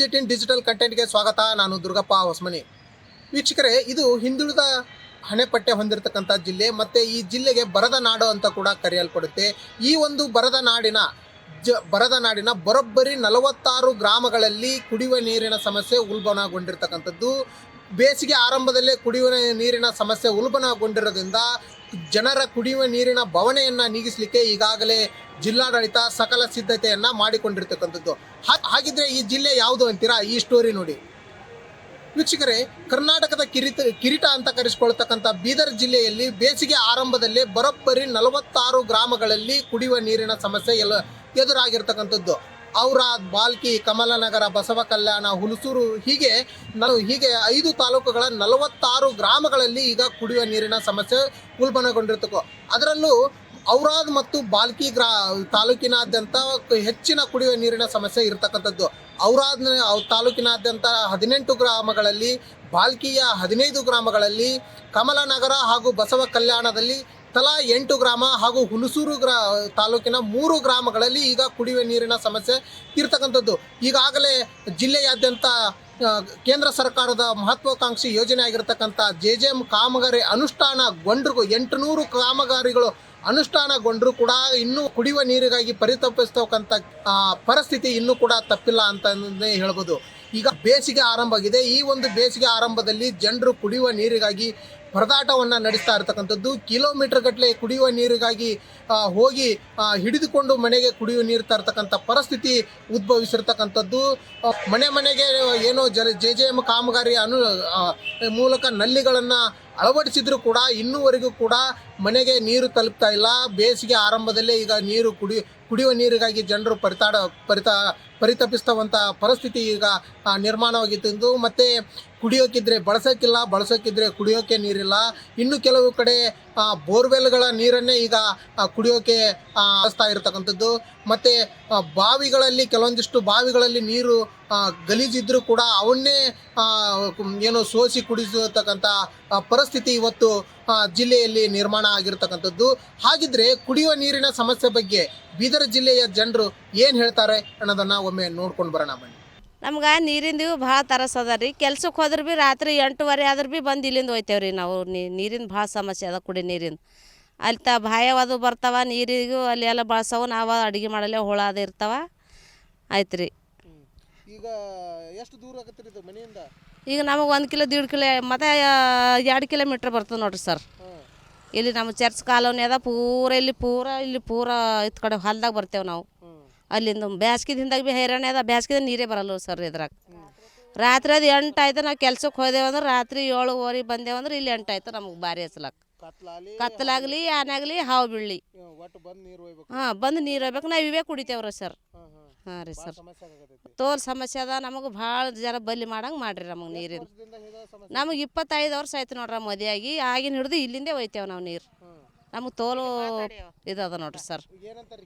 News digital ಕಂಟೆಂಟ್ಗೆ ಸ್ವಾಗತ. ನಾನು ದುರ್ಗಪ್ಪ ಹೊಸಮನಿ. ವೀಕ್ಷಕರೇ, ಇದು ಹಿಂದುಳಿದ ಹಣೆಪಟ್ಟೆ ಹೊಂದಿರತಕ್ಕಂಥ ಜಿಲ್ಲೆ, ಮತ್ತು ಈ ಜಿಲ್ಲೆಗೆ ಬರದ ನಾಡು ಅಂತ ಕೂಡ ಕರೆಯಲ್ಪಡುತ್ತೆ. ಈ ಒಂದು ಬರದ ನಾಡಿನ ಜ, ಬರದ ನಾಡಿನ ಬರೋಬ್ಬರಿ ನಲವತ್ತಾರು ಗ್ರಾಮಗಳಲ್ಲಿ ಕುಡಿಯುವ ನೀರಿನ ಸಮಸ್ಯೆ ಉಲ್ಬಣಗೊಂಡಿರ್ತಕ್ಕಂಥದ್ದು. ಬೇಸಿಗೆ ಆರಂಭದಲ್ಲೇ ಕುಡಿಯುವ ನೀರಿನ ಸಮಸ್ಯೆ ಉಲ್ಬಣಗೊಂಡಿರೋದ್ರಿಂದ ಜನರ ಕುಡಿಯುವ ನೀರಿನ ಭವನೆಯನ್ನು ನೀಗಿಸಲಿಕ್ಕೆ ಈಗಾಗಲೇ ಜಿಲ್ಲಾಡಳಿತ ಸಕಲ ಸಿದ್ಧತೆಯನ್ನು ಮಾಡಿಕೊಂಡಿರ್ತಕ್ಕಂಥದ್ದು. ಹಾಗಿದ್ರೆ ಈ ಜಿಲ್ಲೆ ಯಾವುದು ಅಂತೀರಾ? ಈ ಸ್ಟೋರಿ ನೋಡಿ. ವೀಕ್ಷಕರೇ, ಕರ್ನಾಟಕದ ಕಿರಿತ, ಕಿರೀಟ ಅಂತ ಕರೆಸಿಕೊಳ್ತಕ್ಕಂಥ ಬೀದರ್ ಜಿಲ್ಲೆಯಲ್ಲಿ ಬೇಸಿಗೆ ಆರಂಭದಲ್ಲಿ ಬರೋಬ್ಬರಿ ನಲವತ್ತಾರು ಗ್ರಾಮಗಳಲ್ಲಿ ಕುಡಿಯುವ ನೀರಿನ ಸಮಸ್ಯೆ ಎಲ್ಲ ಎದುರಾಗಿರ್ತಕ್ಕಂಥದ್ದು. ಔರಾದ್, ಬಾಲ್ಕಿ, ಕಮಲನಗರ, ಬಸವ ಕಲ್ಯಾಣ, ಹುಲಸೂರು ಹೀಗೆ ನಾನು ಹೀಗೆ ಐದು ತಾಲೂಕುಗಳ ನಲವತ್ತಾರು ಗ್ರಾಮಗಳಲ್ಲಿ ಈಗ ಕುಡಿಯುವ ನೀರಿನ ಸಮಸ್ಯೆ ಉಲ್ಬಣಗೊಂಡಿರ್ತಕ್ಕೋ. ಅದರಲ್ಲೂ ಔರಾದ್ ಮತ್ತು ಬಾಲ್ಕಿ ಗ್ರಾ, ತಾಲೂಕಿನಾದ್ಯಂತ ಹೆಚ್ಚಿನ ಕುಡಿಯುವ ನೀರಿನ ಸಮಸ್ಯೆ ಇರತಕ್ಕಂಥದ್ದು. ಔರಾದ್ ತಾಲೂಕಿನಾದ್ಯಂತ ಹದಿನೆಂಟು ಗ್ರಾಮಗಳಲ್ಲಿ, ಬಾಲ್ಕಿಯ ಹದಿನೈದು ಗ್ರಾಮಗಳಲ್ಲಿ, ಕಮಲನಗರ ಹಾಗೂ ಬಸವ ಕಲ್ಯಾಣದಲ್ಲಿ ತಲಾ ಎಂಟು ಗ್ರಾಮ ಹಾಗೂ ಹುಣಸೂರು ಗ್ರಾ, ತಾಲೂಕಿನ ಮೂರು ಗ್ರಾಮಗಳಲ್ಲಿ ಈಗ ಕುಡಿಯುವ ನೀರಿನ ಸಮಸ್ಯೆ ಇರ್ತಕ್ಕಂಥದ್ದು. ಈಗಾಗಲೇ ಜಿಲ್ಲೆಯಾದ್ಯಂತ ಕೇಂದ್ರ ಸರ್ಕಾರದ ಮಹತ್ವಾಕಾಂಕ್ಷಿ ಯೋಜನೆ ಆಗಿರತಕ್ಕಂಥ ಜೆ ಜೆ ಎಂ ಕಾಮಗಾರಿ ಅನುಷ್ಠಾನಗೊಂಡ್ರು ಎಂಟುನೂರು ಕಾಮಗಾರಿಗಳು ಅನುಷ್ಠಾನಗೊಂಡರೂ ಕೂಡ ಇನ್ನೂ ಕುಡಿಯುವ ನೀರಿಗಾಗಿ ಪರಿತಪಿಸ್ತಕ್ಕಂಥ ಪರಿಸ್ಥಿತಿ ಇನ್ನೂ ಕೂಡ ತಪ್ಪಿಲ್ಲ ಅಂತಂದೇ ಹೇಳ್ಬೋದು. ಈಗ ಬೇಸಿಗೆ ಆರಂಭ ಆಗಿದೆ. ಈ ಒಂದು ಬೇಸಿಗೆ ಆರಂಭದಲ್ಲಿ ಜನರು ಕುಡಿಯುವ ನೀರಿಗಾಗಿ ಪರದಾಟವನ್ನು ನಡೆಸ್ತಾ ಇರತಕ್ಕಂಥದ್ದು. ಕಿಲೋಮೀಟರ್ ಗಟ್ಟಲೆ ಕುಡಿಯುವ ನೀರಿಗಾಗಿ ಹೋಗಿ ಹಿಡಿದುಕೊಂಡು ಮನೆಗೆ ಕುಡಿಯುವ ನೀರು ತರ್ತಕ್ಕಂಥ ಪರಿಸ್ಥಿತಿ ಉದ್ಭವಿಸಿರ್ತಕ್ಕಂಥದ್ದು. ಮನೆ ಮನೆಗೆ ಏನೋ ಜಲ ಜೆ ಜೆ ಎಂ ಕಾಮಗಾರಿ ಅನು ಮೂಲಕ ನಲ್ಲಿಗಳನ್ನು ಅಳವಡಿಸಿದ್ರು ಕೂಡ ಇನ್ನೂವರೆಗೂ ಕೂಡ ಮನೆಗೆ ನೀರು ತಲುಪ್ತಾ ಇಲ್ಲ. ಬೇಸಿಗೆ ಆರಂಭದಲ್ಲೇ ಈಗ ನೀರು ಕುಡಿ ಕುಡಿಯುವ ನೀರಿಗಾಗಿ ಜನರು ಪರಿತಾಡ, ಪರಿತಾ ಪರಿತಪಿಸ್ತವಂಥ ಪರಿಸ್ಥಿತಿ ಈಗ ನಿರ್ಮಾಣವಾಗಿತ್ತು ಮತ್ತು ಕುಡಿಯೋಕ್ಕಿದ್ರೆ ಬಳಸೋಕ್ಕಿಲ್ಲ ಬಳಸೋಕ್ಕಿದ್ರೆ ಕುಡಿಯೋಕ್ಕೆ ನೀರಿಲ್ಲ. ಇನ್ನು ಕೆಲವು ಕಡೆ ಬೋರ್ವೆಲ್ಗಳ ನೀರನ್ನೇ ಈಗ ಆ, ಬಳಸ್ತಾ ಇರತಕ್ಕಂಥದ್ದು ಮತ್ತು ಬಾವಿಗಳಲ್ಲಿ ಕೆಲವೊಂದಿಷ್ಟು ಬಾವಿಗಳಲ್ಲಿ ನೀರು ಗಲೀಜಿದ್ರೂ ಕೂಡ ಅವನ್ನೇ ಏನು ಸೋಸಿ ಕುಡಿಸತಕ್ಕಂಥ ಪರಿಸ್ಥಿತಿ ಇವತ್ತು ಜಿಲ್ಲೆಯಲ್ಲಿ ನಿರ್ಮಾಣ ಆಗಿರ್ತಕ್ಕಂಥದ್ದು. ಹಾಗಿದ್ರೆ ಕುಡಿಯುವ ನೀರಿನ ಸಮಸ್ಯೆ ಬಗ್ಗೆ ಬೀದರ್ ಜಿಲ್ಲೆಯ ಜನರು ಏನು ಹೇಳ್ತಾರೆ ಅನ್ನೋದನ್ನು ಒಮ್ಮೆ ನೋಡ್ಕೊಂಡು ಬರೋಣ ಬನ್ನಿ. ನಮ್ಗೆ ನೀರಿಂದು ಭಾಳ ತರಸ್ ಅದ ರೀ. ಕೆಲ್ಸಕ್ಕೆ ಹೋದ್ರೆ ಭೀ ರಾತ್ರಿ ಎಂಟುವರೆ ಆದ್ರೆ ಭೀ ಬಂದು ಇಲ್ಲಿಂದ ಹೋಯ್ತೇವ್ರಿ ನಾವು. ನೀರಿನ ಭಾಳ ಸಮಸ್ಯೆ ಅದ ಕುಡಿ ನೀರಿನ ಅಲ್ಲಿ ತ ಬಾಯವ್ ಅದು ಬರ್ತಾವ ನೀರಿಗೂ ಅಲ್ಲಿ ಎಲ್ಲ ಬಳಸವು ನಾವು ಅಡುಗೆ ಮಾಡಲ್ಲೇ ಹುಳ ಅದು ಇರ್ತಾವ. ಆಯ್ತು ರೀ ಈಗ ಎಷ್ಟು ದೂರ ಆಗತ್ತೆ ಇದು ಮನೆಯಿಂದ? ಈಗ ನಮಗೆ ಒಂದು ಕಿಲೋ ದೀಡ್ ಕಿಲೋ ಮತ್ತು ಎರಡು ಕಿಲೋಮೀಟ್ರ್ ಬರ್ತದೆ ನೋಡಿರಿ ಸರ್. ಇಲ್ಲಿ ನಮ್ಮ ಚರ್ಚ್ ಕಾಲೋನಿ ಅದ ಪೂರ ಇಲ್ಲಿ ಪೂರ ಇಲ್ಲಿ ಪೂರ ಇತ್ ಕಡೆ ಹೊಲ್ದಾಗ ಬರ್ತೇವೆ ನಾವು. ಅಲ್ಲಿಂದ ಬ್ಯಾಸ್ಗೆ ದಿನದಾಗ ಭೀ ಹೈರಾಣೆ ಅದ ಬ್ಯಾಸ್ಗೆ ನೀರೇ ಬರಲ್ಲ ಸರ್ ಇದ್ರಾಗ. ರಾತ್ರಿ ಅದು ಎಂಟು ಆಯ್ತು ನಾವು ಕೆಲ್ಸಕ್ಕೆ ಹೋದೆವು ಅಂದ್ರೆ ರಾತ್ರಿ ಏಳುವರೆ ಬಂದೇವಂದ್ರೆ ಇಲ್ಲಿ ಎಂಟು ಆಯ್ತು ನಮಗೆ ಭಾರಿ ಹಚ್ಲಕ್ ಕತ್ಲಾಲಿ ಕತ್ತಲಾಗಲಿ ಆನಾಗ್ಲಿ ಹಾವು ಬೀಳಲಿ. ಹಾ ಬಂದು ನೀರು ಹೋಗ್ಬೇಕು ನಾವು ಇವೇ ಕುಡಿತೇವ್ರ ಸರ್. ಹಾಂ ರೀ ಸರ್. ತೋಲ್ ಸಮಸ್ಯೆ ಅದ ನಮಗೆ ಭಾಳ ಜನ ಬಲಿ ಮಾಡಂಗೆ ಮಾಡ್ರಿ ನಮಗೆ ನೀರಿನ. ನಮಗೆ ಇಪ್ಪತ್ತೈದು ವರ್ಷ ಆಯ್ತು ನೋಡ್ರಿ ಆಗಿ ಆಗಿನ ಹಿಡಿದು ಇಲ್ಲಿಂದೇ ಒಯ್ತೇವೆ ನಾವು ನೀರು. ನಮಗೆ ತೋಲು ಇದದ ನೋಡ್ರಿ ಸರ್.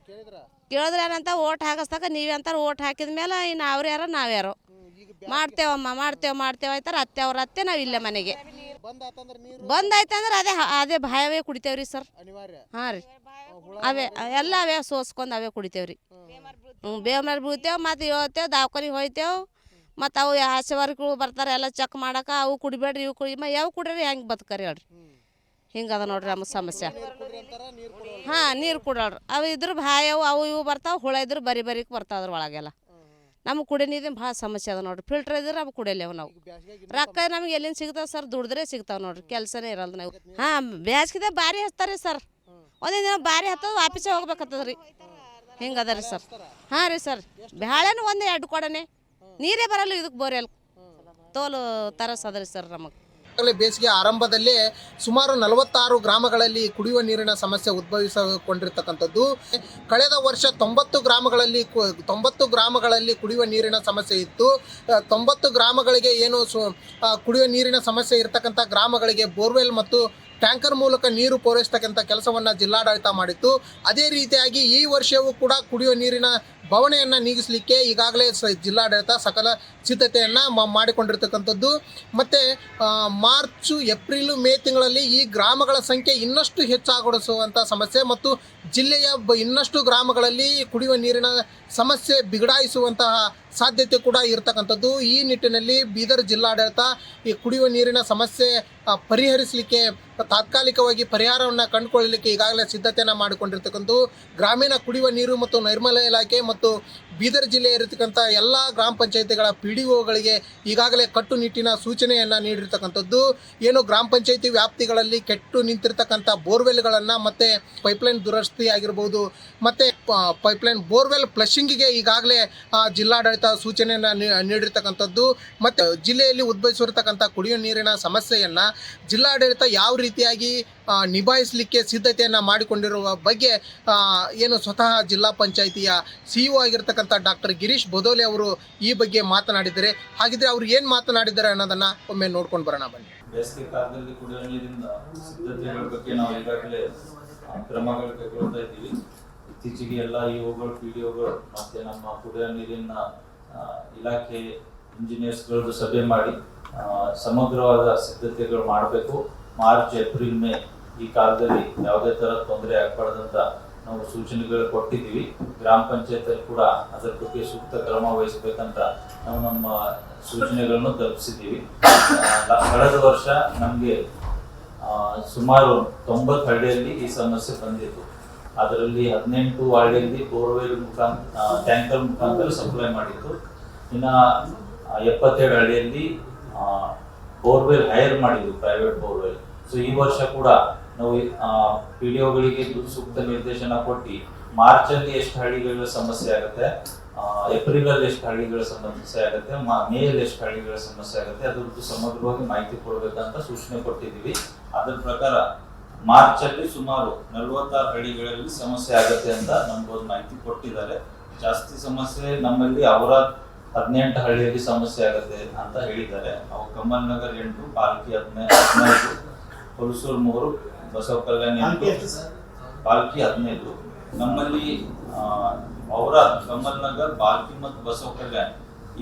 ಕೇಳಿದ್ರ? ಕೇಳಿದ್ರೆ ಏನಂತ ಓಟ್ ಹಾಕಿಸ್ತಾಕ ನೀವೇ ಅಂತಾರೆ ಓಟ್ ಹಾಕಿದ ಮೇಲೆ ಇನ್ನು ಅವ್ರು ಯಾರೋ ನಾವ್ಯಾರೋ ಮಾಡ್ತೇವಮ್ಮ ಮಾಡ್ತೇವೆ ಮಾಡ್ತೇವೆ ಆಯ್ತಾರ ಅತ್ತೆ ಅವ್ರ ಅತ್ತೆ ನಾವು ಇಲ್ಲೇ ಮನೆಗೆ. ಬಂದಾಯ್ತಂದ್ರೆ ಅದೇ ಅದೇ ಭಾಯವೇ ಕುಡಿತೇವ್ರಿ ಸರ್. ಅನಿವಾರ್ಯ. ಹಾಂ ರೀ. ಅವೇ ಎಲ್ಲ ಅವೇ ಸೋಸ್ಕೊಂಡು ಅವೇ ಕುಡಿತೇವ್ರಿ. ಹ್ಞೂ ಬೇವ್ ಮೇಲೆ ಬೀಳ್ತೇವೆ ಮತ್ತು ಹೇಳ್ತೇವೆ ದವಾಖಾನಿಗೆ ಹೋಯ್ತೇವೆ ಮತ್ತು ಅವು ಆಶೆವರ್ಗಳು ಬರ್ತಾರೆ ಎಲ್ಲ ಚೆಕ್ ಮಾಡಕ್ಕೆ ಅವು ಕುಡಿಬೇಡ್ರಿ ಇವು ಕುಡಿ ಮ ಯಾವ ಕುಡ್ರಿ ಹೆಂಗೆ ಬದುಕರಿ ಹೇಳ್ರಿ. ಹಿಂಗದ ನೋಡ್ರಿ ನಮ್ಮ ಸಮಸ್ಯೆ. ಹಾಂ ನೀರು ಕುಡೋಳ್ರಿ ಅವು ಇದ್ರ ಬಾಯವು ಅವು ಇವು ಬರ್ತಾವೆ ಹುಳ ಇದ್ರೆ ಬರಿ ಬರಿಕ್ ಬರ್ತಾವ ಅದ್ರ ಒಳಗೆಲ್ಲ. ನಮ್ಗೆ ಕುಡಿ ನೀರಿನ ಭಾಳ ಸಮಸ್ಯೆ ಅದ ನೋಡ್ರಿ. ಫಿಲ್ಟರ್ ಇದ್ರೆ ನಮ್ಗೆ ಕುಡಿಯಲೇವು ನಾವು. ರೊಕ್ಕ ನಮ್ಗೆ ಎಲ್ಲಿಂದ ಸಿಗ್ತಾವೆ ಸರ್? ದುಡಿದ್ರೆ ಸಿಗ್ತಾವೆ ನೋಡ್ರಿ. ಕೆಲಸನೇ ಇರಲ್ಲ ನಾವು. ಹಾಂ ಬ್ಯಾಸ್ಗಿದೆ ಬಾರಿ ಹಚ್ತಾರೆ ಸರ್. ಒಂದಿನ ದಿನ ಬಾರಿ ಹತ್ತದ ವಾಪಸ್ಸೇ ಹೋಗ್ಬೇಕತ್ತದ ರೀ ಹಿಂಗೆ ಅದ ರೀ ಸರ್. ಹಾಂ ರೀ ಸರ್. ಬ್ಯಾಳೆನೂ ಒಂದೇ ಎರಡು ಕೊಡನೆ. ನೀರೇ ಬರಲ್ಲ ಇದಕ್ಕೆ ಬೋರೆಲ್ ತೋಲು ತರಸ್ ಅದ ರೀ ಸರ್ ನಮಗೆ. ಈಗಾಗಲೇ ಬೇಸಿಗೆ ಆರಂಭದಲ್ಲೇ ಸುಮಾರು ನಲವತ್ತಾರು ಗ್ರಾಮಗಳಲ್ಲಿ ಕುಡಿಯುವ ನೀರಿನ ಸಮಸ್ಯೆ ಉದ್ಭವಿಸಿಕೊಂಡಿರ್ತಕ್ಕಂಥದ್ದು. ಕಳೆದ ವರ್ಷ ತೊಂಬತ್ತು ಗ್ರಾಮಗಳಲ್ಲಿ ತೊಂಬತ್ತು ಗ್ರಾಮಗಳಲ್ಲಿ ಕುಡಿಯುವ ನೀರಿನ ಸಮಸ್ಯೆ ಇತ್ತು. ತೊಂಬತ್ತು ಗ್ರಾಮಗಳಿಗೆ ಏನು ಕುಡಿಯುವ ನೀರಿನ ಸಮಸ್ಯೆ ಇರತಕ್ಕಂಥ ಗ್ರಾಮಗಳಿಗೆ ಬೋರ್ವೆಲ್ ಮತ್ತು ಟ್ಯಾಂಕರ್ ಮೂಲಕ ನೀರು ಪೂರೈಸತಕ್ಕಂಥ ಕೆಲಸವನ್ನು ಜಿಲ್ಲಾಡಳಿತ ಮಾಡಿತ್ತು. ಅದೇ ರೀತಿಯಾಗಿ ಈ ವರ್ಷವೂ ಕೂಡ ಕುಡಿಯುವ ನೀರಿನ ಬವಣೆಯನ್ನು ನೀಗಿಸಲಿಕ್ಕೆ ಈಗಾಗಲೇ ಸ ಜಿಲ್ಲಾಡಳಿತ ಸಕಲ ಸಿದ್ಧತೆಯನ್ನು ಮಾಡಿಕೊಂಡಿರ್ತಕ್ಕಂಥದ್ದು. ಮತ್ತು ಮಾರ್ಚು, ಏಪ್ರಿಲು, ಮೇ ತಿಂಗಳಲ್ಲಿ ಈ ಗ್ರಾಮಗಳ ಸಂಖ್ಯೆ ಇನ್ನಷ್ಟು ಹೆಚ್ಚಾಗೊಳಿಸುವಂಥ ಸಮಸ್ಯೆ ಮತ್ತು ಜಿಲ್ಲೆಯ ಇನ್ನಷ್ಟು ಗ್ರಾಮಗಳಲ್ಲಿ ಕುಡಿಯುವ ನೀರಿನ ಸಮಸ್ಯೆ ಬಿಗಡಾಯಿಸುವಂತಹ ಸಾಧ್ಯತೆ ಕೂಡ ಇರತಕ್ಕಂಥದ್ದು. ಈ ನಿಟ್ಟಿನಲ್ಲಿ ಬೀದರ್ ಜಿಲ್ಲಾಡಳಿತ ಈ ಕುಡಿಯುವ ನೀರಿನ ಸಮಸ್ಯೆ ಪರಿಹರಿಸಲಿಕ್ಕೆ ತಾತ್ಕಾಲಿಕವಾಗಿ ಪರಿಹಾರವನ್ನು ಕಂಡುಕೊಳ್ಳಲಿಕ್ಕೆ ಈಗಾಗಲೇ ಸಿದ್ಧತೆಯನ್ನು ಮಾಡಿಕೊಂಡಿರ್ತಕ್ಕಂಥದ್ದು. ಗ್ರಾಮೀಣ ಕುಡಿಯುವ ನೀರು ಮತ್ತು ನೈರ್ಮಲ್ಯ ಇಲಾಖೆ মতো ಬೀದರ್ ಜಿಲ್ಲೆ ಇರತಕ್ಕಂಥ ಎಲ್ಲ ಗ್ರಾಮ ಪಂಚಾಯಿತಿಗಳ ಪಿ ಡಿ ಒಗಳಿಗೆ ಈಗಾಗಲೇ ಕಟ್ಟುನಿಟ್ಟಿನ ಸೂಚನೆಯನ್ನು ನೀಡಿರ್ತಕ್ಕಂಥದ್ದು. ಏನು ಗ್ರಾಮ ಪಂಚಾಯಿತಿ ವ್ಯಾಪ್ತಿಗಳಲ್ಲಿ ಕೆಟ್ಟು ನಿಂತಿರ್ತಕ್ಕಂಥ ಬೋರ್ವೆಲ್ಗಳನ್ನು ಮತ್ತು ಪೈಪ್ಲೈನ್ ದುರಸ್ತಿ ಆಗಿರ್ಬೋದು, ಮತ್ತು ಪೈಪ್ಲೈನ್ ಬೋರ್ವೆಲ್ ಫ್ಲಶಿಂಗಿಗೆ ಈಗಾಗಲೇ ಜಿಲ್ಲಾಡಳಿತ ಸೂಚನೆಯನ್ನು ನೀಡಿರ್ತಕ್ಕಂಥದ್ದು. ಮತ್ತು ಜಿಲ್ಲೆಯಲ್ಲಿ ಉದ್ಭವಿಸಿರ್ತಕ್ಕಂಥ ಕುಡಿಯುವ ನೀರಿನ ಸಮಸ್ಯೆಯನ್ನು ಜಿಲ್ಲಾಡಳಿತ ಯಾವ ರೀತಿಯಾಗಿ ನಿಭಾಯಿಸಲಿಕ್ಕೆ ಸಿದ್ಧತೆಯನ್ನು ಮಾಡಿಕೊಂಡಿರುವ ಬಗ್ಗೆ ಏನು ಸ್ವತಃ ಜಿಲ್ಲಾ ಪಂಚಾಯಿತಿಯ ಸಿ ಇಒ ಆಗಿರ್ತಕ್ಕಂಥ ಡಾಕ್ಟರ್ ಗಿರೀಶ್ ಬದೋಲೆ ಅವರು ಈ ಬಗ್ಗೆ ಮಾತನಾಡಿದ್ದಾರೆ. ಹಾಗಿದ್ರೆ ಅವರು ಏನು ಮಾತನಾಡಿದ್ದಾರೆ ಅನ್ನೋದನ್ನ ಒಮ್ಮೆ ನೋಡ್ಕೊಂಡು ಬರೋಣ ಬನ್ನಿ. ಬೇಸಿಗೆ ಕಾಲದಲ್ಲಿ ಕುಡಿಯುವ ನೀರಿನ ಸಿದ್ಧತೆಗಳ ಬಗ್ಗೆ ನಾವು ಈಗಾಗಲೇ ಕ್ರಮಗಳು ಕೈಗೊಳ್ತಾ ಇದ್ದೀವಿ. ಇತ್ತೀಚೆಗೆ ಎಲ್ಲ ಇಒಗಳು ಪಿ ಡಿ ಒಗಳು ಮತ್ತೆ ನಮ್ಮ ಕುಡಿಯುವ ನೀರಿನ ಇಲಾಖೆ ಇಂಜಿನಿಯರ್ಸ್ಗಳದ್ದು ಸಭೆ ಮಾಡಿ ಸಮಗ್ರವಾದ ಸಿದ್ಧತೆಗಳು ಮಾಡಬೇಕು. ಮಾರ್ಚ್, ಏಪ್ರಿಲ್, ಮೇ ಈ ಕಾಲದಲ್ಲಿ ಯಾವುದೇ ತರ ತೊಂದರೆ ಆಗ್ಬಾರ್ದಂತ ನಾವು ಸೂಚನೆಗಳು ಕೊಟ್ಟಿದ್ದೀವಿ. ಗ್ರಾಮ ಪಂಚಾಯತ್ ಕೂಡ ಅದರ ಬಗ್ಗೆ ಸೂಕ್ತ ಕ್ರಮ ವಹಿಸಬೇಕಂತ ನಾವು ನಮ್ಮ ಸೂಚನೆಗಳನ್ನು ತಲುಪಿಸಿದ್ದೀವಿ. ಕಳೆದ ವರ್ಷ ನಮಗೆ ಸುಮಾರು ತೊಂಬತ್ತು ಹಳ್ಳಿಯಲ್ಲಿ ಈ ಸಮಸ್ಯೆ ಬಂದಿತ್ತು. ಅದರಲ್ಲಿ ಹದಿನೆಂಟು ಹಳ್ಳಿಯಲ್ಲಿ ಬೋರ್ವೆಲ್ ಮುಖಾಂತರ ಟ್ಯಾಂಕರ್ ಮುಖಾಂತರ ಸಪ್ಲೈ ಮಾಡಿತ್ತು. ಇನ್ನು ಎಪ್ಪತ್ತೆರಡು ಹಳ್ಳಿಯಲ್ಲಿ ಬೋರ್ವೆಲ್ ಹೈರ್ ಮಾಡಿದ್ವಿ ಪ್ರೈವೇಟ್ ಬೋರ್ವೆಲ್. ಸೊ ಈ ವರ್ಷ ಕೂಡ ನಾವು ಪಿಡಿಒಗಳಿಗೆ ಸೂಕ್ತ ನಿರ್ದೇಶನ ಕೊಟ್ಟು ಮಾರ್ಚ್ ಅಲ್ಲಿ ಎಷ್ಟು ಹಳ್ಳಿಗಳ ಸಮಸ್ಯೆ ಆಗುತ್ತೆ ಏಪ್ರಿಲ್ ಅಲ್ಲಿ ಎಷ್ಟು ಹಳ್ಳಿಗಳ ಸಮಸ್ಯೆ ಆಗುತ್ತೆ, ಮೇ ಅಲ್ಲಿ ಎಷ್ಟು ಹಳ್ಳಿಗಳ ಸಮಸ್ಯೆ ಆಗುತ್ತೆ, ಅದ್ರದ್ದು ಸಮಗ್ರವಾಗಿ ಮಾಹಿತಿ ಕೊಡಬೇಕಂತ ಸೂಚನೆ ಕೊಟ್ಟಿದ್ದೀವಿ. ಅದ್ರ ಪ್ರಕಾರ ಮಾರ್ಚ್ ಅಲ್ಲಿ ಸುಮಾರು ನಲವತ್ತಾರು ಹಳ್ಳಿಗಳಲ್ಲಿ ಸಮಸ್ಯೆ ಆಗುತ್ತೆ ಅಂತ ನಮ್ಗೊಂದು ಮಾಹಿತಿ ಕೊಟ್ಟಿದ್ದಾರೆ. ಜಾಸ್ತಿ ಸಮಸ್ಯೆ ನಮ್ಮಲ್ಲಿ ಅವರ ಹದಿನೆಂಟು ಹಳ್ಳಿಯಲ್ಲಿ ಸಮಸ್ಯೆ ಆಗುತ್ತೆ ಅಂತ ಹೇಳಿದ್ದಾರೆ. ಅವು ಕಮಲ್ ನಗರ್ ಎಂಟು, ಪಾಲ್ಕಿ ಹದಿನೈದು ಹದಿನೈದು, ಹೊಲಸೂರು ಮೂರು ಬಸವ ಕಲ್ಯಾಣ ಪಾಲ್ಕಿ ಬಾಲ್ಕಿ ಹದಿನೈದು. ನಮ್ಮಲ್ಲಿ ಅವರ ಕಮಲ್ ನಗರ್ ಬಾಲ್ಕಿ ಮತ್ತು ಬಸವ ಕಲ್ಯಾಣ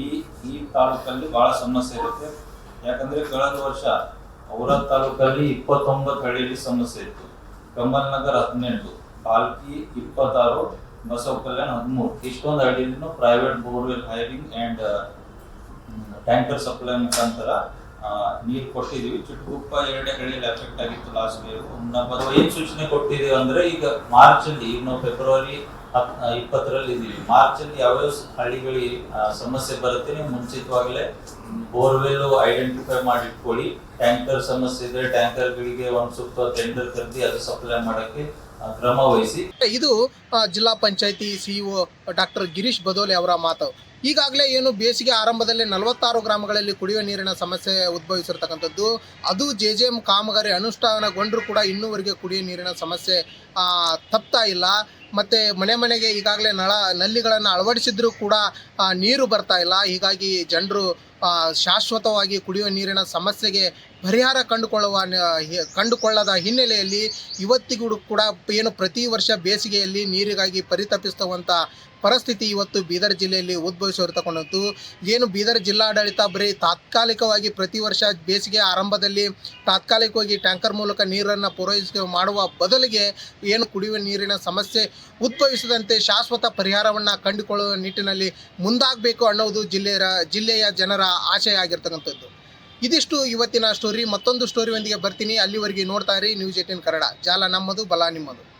ಈ ಈ ತಾಲೂಕಲ್ಲಿ ಬಹಳ ಸಮಸ್ಯೆ ಇರುತ್ತೆ. ಯಾಕಂದ್ರೆ ಕಳೆದ ವರ್ಷ ಅವರ ತಾಲೂಕಲ್ಲಿ ಇಪ್ಪತ್ತೊಂಬತ್ತು ಹಳ್ಳಿಯಲ್ಲಿ ಸಮಸ್ಯೆ ಇತ್ತು. ಕಮಲ್ ನಗರ್ ಹದಿನೆಂಟು ಪಾಲ್ಕಿ ಇಪ್ಪತ್ತಾರು ಬಸವ ಕಲ್ಯಾಣ ಹದಿಮೂರು. ಇಷ್ಟೊಂದು ಹಳ್ಳಿಯಲ್ಲಿ private borewell hiring and tanker supply ಮುಖಾಂತರ ನೀರು ಕೊಟ್ಟಿದೀವಿ. ಎರಡೇ ಹಳ್ಳಿಯಲ್ಲಿ ಎಫೆಕ್ಟ್ ಆಗಿತ್ತು ಲಾಸ್ಟ್ ಇಯರ್ ನಾವು ಏನ್ ಸೂಚನೆ ಕೊಟ್ಟಿದೀವಿ ಅಂದ್ರೆ ಈಗ ಮಾರ್ಚ್ ಅಲ್ಲಿ ಈಗ ನಾವು ಫೆಬ್ರವರಿ ಇಪ್ಪತ್ತರಲ್ಲಿ ಇದೀವಿ. ಮಾರ್ಚ್ ಅಲ್ಲಿ ಯಾವ್ಯಾವ ಹಳ್ಳಿಗಳಿಗೆ ಸಮಸ್ಯೆ ಬರುತ್ತೆ ನೀವು ಮುಂಚಿತವಾಗಲೇ ಬೋರ್ವೆಲ್ ಐಡೆಂಟಿಫೈ ಮಾಡಿ ಇಟ್ಕೊಳ್ಳಿ ಟ್ಯಾಂಕರ್ ಸಮಸ್ಯೆ ಇದ್ರೆ ಟ್ಯಾಂಕರ್ಗಳಿಗೆ ಒಂದು ಸೂಕ್ತ ಟೆಂಡರ್ ಕರೆದಿ ಅದು ಸಪ್ಲೈ ಮಾಡಕ್ಕೆ ಕ್ರಮ ವಹಿಸಿ ಇದು ಜಿಲ್ಲಾ ಪಂಚಾಯತಿ ಸಿಇಒ ಡಾಕ್ಟರ್ ಗಿರೀಶ್ ಬದೋಲೆ ಅವರ ಮಾತು. ಈಗಾಗಲೇ ಏನು ಬೇಸಿಗೆ ಆರಂಭದಲ್ಲಿ ನಲವತ್ತಾರು ಗ್ರಾಮಗಳಲ್ಲಿ ಕುಡಿಯುವ ನೀರಿನ ಸಮಸ್ಯೆ ಉದ್ಭವಿಸಿರ್ತಕ್ಕಂಥದ್ದು. ಅದು ಜೆ ಜೆ ಎಂ ಕಾಮಗಾರಿ ಅನುಷ್ಠಾನಗೊಂಡರೂ ಕೂಡ ಇನ್ನೂವರೆಗೆ ಕುಡಿಯುವ ನೀರಿನ ಸಮಸ್ಯೆ ತಪ್ತಾ ಇಲ್ಲ. ಮತ್ತು ಮನೆ ಮನೆಗೆ ಈಗಾಗಲೇ ನಳ, ನಲ್ಲಿಗಳನ್ನು ಅಳವಡಿಸಿದ್ರೂ ಕೂಡ ನೀರು ಬರ್ತಾ ಇಲ್ಲ. ಹೀಗಾಗಿ ಜನರು ಶಾಶ್ವತವಾಗಿ ಕುಡಿಯುವ ನೀರಿನ ಸಮಸ್ಯೆಗೆ ಪರಿಹಾರ ಕಂಡುಕೊಳ್ಳುವ ಕಂಡುಕೊಳ್ಳದ ಹಿನ್ನೆಲೆಯಲ್ಲಿ ಇವತ್ತಿಗೂ ಕೂಡ ಏನು ಪ್ರತಿ ವರ್ಷ ಬೇಸಿಗೆಯಲ್ಲಿ ನೀರಿಗಾಗಿ ಪರಿತಪಿಸುವಂಥ ಪರಿಸ್ಥಿತಿ ಇವತ್ತು ಬೀದರ್ ಜಿಲ್ಲೆಯಲ್ಲಿ ಉದ್ಭವಿಸಿರ್ತಕ್ಕಂಥದ್ದು ಏನು ಬೀದರ್ ಜಿಲ್ಲಾಡಳಿತ ಬರೀ ತಾತ್ಕಾಲಿಕವಾಗಿ ಪ್ರತಿ ವರ್ಷ ಬೇಸಿಗೆ ಆರಂಭದಲ್ಲಿ ತಾತ್ಕಾಲಿಕವಾಗಿ ಟ್ಯಾಂಕರ್ ಮೂಲಕ ನೀರನ್ನು ಪೂರೈಸ ಮಾಡುವ ಬದಲಿಗೆ ಏನು ಕುಡಿಯುವ ನೀರಿನ ಸಮಸ್ಯೆ ಉದ್ಭವಿಸದಂತೆ ಶಾಶ್ವತ ಪರಿಹಾರವನ್ನು ಕಂಡುಕೊಳ್ಳುವ ನಿಟ್ಟಿನಲ್ಲಿ ಮುಂದಾಗಬೇಕು ಅನ್ನೋದು ಜಿಲ್ಲೆಯ ಜಿಲ್ಲೆಯ ಜನರ ಆಶಯ ಆಗಿರ್ತಕ್ಕಂಥದ್ದು. ಇದಿಷ್ಟು ಇವತ್ತಿನ ಸ್ಟೋರಿ ಮತ್ತೊಂದು ಸ್ಟೋರಿ ಒಂದಿಗೆ ಬರ್ತೀನಿ. ಅಲ್ಲಿವರೆಗೆ ನೋಡ್ತಾ ಇರಿ. ನ್ಯೂಸ್ ಏಟೀನ್ ಕನ್ನಡ ಜಾಲ ನಮ್ಮದು, ಬಲ ನಿಮ್ಮದು.